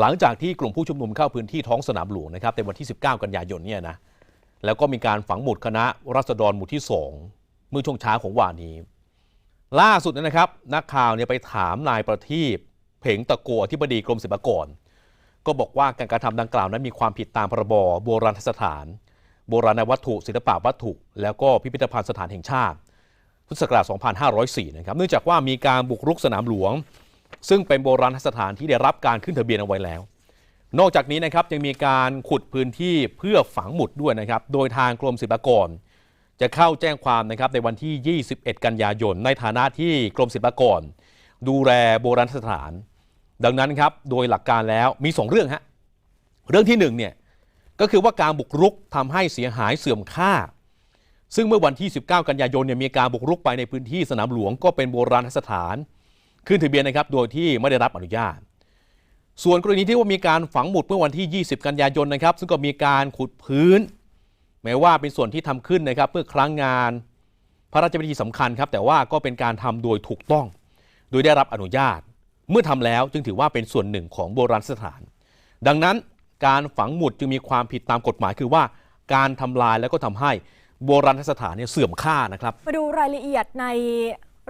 หลังจากที่กลุ่มผู้ชุมนุมเข้าพื้นที่ท้องสนามหลวงนะครับในวันที่ 19 กันยายนเนี่ยนะแล้วก็มีการฝังหมุดคณะรัษฎรหมู่ที่ 2 เมื่อช่วงเช้าของวานนี้ ล่าสุดนะครับ นักข่าวเนี่ยไปถามนายประทีปเผงตะโกอธิบดีกรมศิลปากร ก็บอกว่าการกระทำดังกล่าวนั้นมีความผิดตามพรบโบราณสถาน โบราณวัตถุ ศิลปวัตถุ แล้วก็พิพิธภัณฑ์สถานแห่งชาติพุทธศักราช 2504 นะครับ เนื่องจากว่ามีการบุกรุกสนามหลวง ซึ่งเป็นโบราณสถานที่ได้รับการขึ้นทะเบียนเอาไว้แล้ว นอกจากนี้นะครับยังมีการขุดพื้นที่เพื่อฝังหมุดด้วยนะครับ โดยทางกรมศิลปากร จะเข้าแจ้งความนะครับในวันที่ 21 กันยายน ในฐานะที่กรมศิลปากร ดูแลโบราณสถาน ดังนั้นครับโดยหลักการแล้วมี 2 เรื่องฮะเรื่องที่1เนี่ยก็คือว่าการบุกรุกทำให้เสียหายเสื่อมค่า ซึ่งเมื่อวันที่ 19 กันยายนเนี่ยมีการบุกรุกไปในพื้นที่สนามหลวงก็เป็นโบราณสถาน ขึ้นทะเบียนนะครับโดยที่ไม่ได้รับอนุญาต ส่วนกรณีที่ว่ามีการฝังหมุดเมื่อวันที่ 20 กันยายนนะครับ ซึ่งก็มีการขุดพื้น แม้ว่าเป็นส่วนที่ทำขึ้นนะครับเพื่อครั้งงานพระราชพิธีสำคัญครับ แต่ว่าก็เป็นการทำโดยถูกต้อง โดยได้รับอนุญาต เมื่อทำแล้วจึงถือว่าเป็นส่วนหนึ่งของโบราณสถาน ดังนั้นการฝังหมุดจึงมีความผิดตามกฎหมายคือว่าการทำลายแล้วก็ทำให้โบราณสถานเนี่ยเสื่อมค่านะครับ มาดูรายละเอียดใน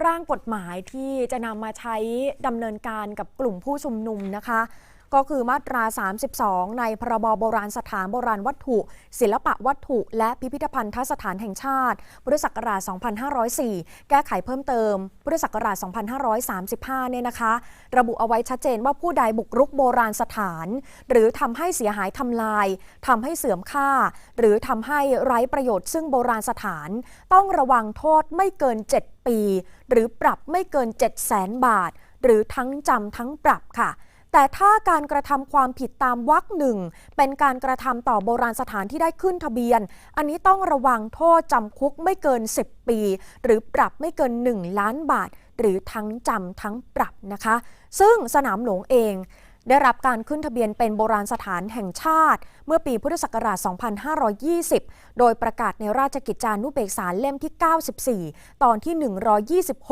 ร่างกฎหมายที่จะนำมาใช้ดำเนินการกับกลุ่มผู้ชุมนุมนะคะ ก็คือมาตรา 32 ในพรบโบราณสถานโบราณวัตถุ ศิลปะวัตถุ และพิพิธภัณฑสถานแห่งชาติ พุทธศักราช 2504 แก้ไขเพิ่มเติม พุทธศักราช 2535 เนี่ยนะคะ ระบุเอาไว้ชัดเจนว่าผู้ใดบุกรุกโบราณสถาน หรือทำให้เสียหายทำลายทำให้เสื่อมค่า หรือทำให้ไร้ประโยชน์ซึ่งโบราณสถาน ต้องระวังโทษไม่เกิน 7 ปี หรือปรับไม่เกิน 7 0 0 0 0 0 บาท หรือทั้งจำทั้งปรับค่ะ แต่ถ้าการกระทำความผิดตามวรรคหนึ่งเป็นการกระทำต่อโบราณสถานที่ได้ขึ้นทะเบียน อันนี้ต้องระวังโทษจำคุกไม่เกิน 10 ปี หรือปรับไม่เกิน 1 ล้านบาท หรือทั้งจำทั้งปรับนะคะ ซึ่งสนามหลวงเองได้รับการขึ้นทะเบียนเป็นโบราณสถานแห่งชาติ เมื่อปีพุทธศักราช 2520 โดยประกาศในราชกิจจานุเบกษาเล่มที่ 94 ตอนที่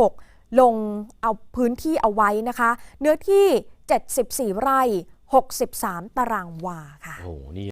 126 ลงเอาพื้นที่เอาไว้นะคะ เนื้อที่ 74 ไร่ 63 ตารางวาค่ะ โอ้โหนี่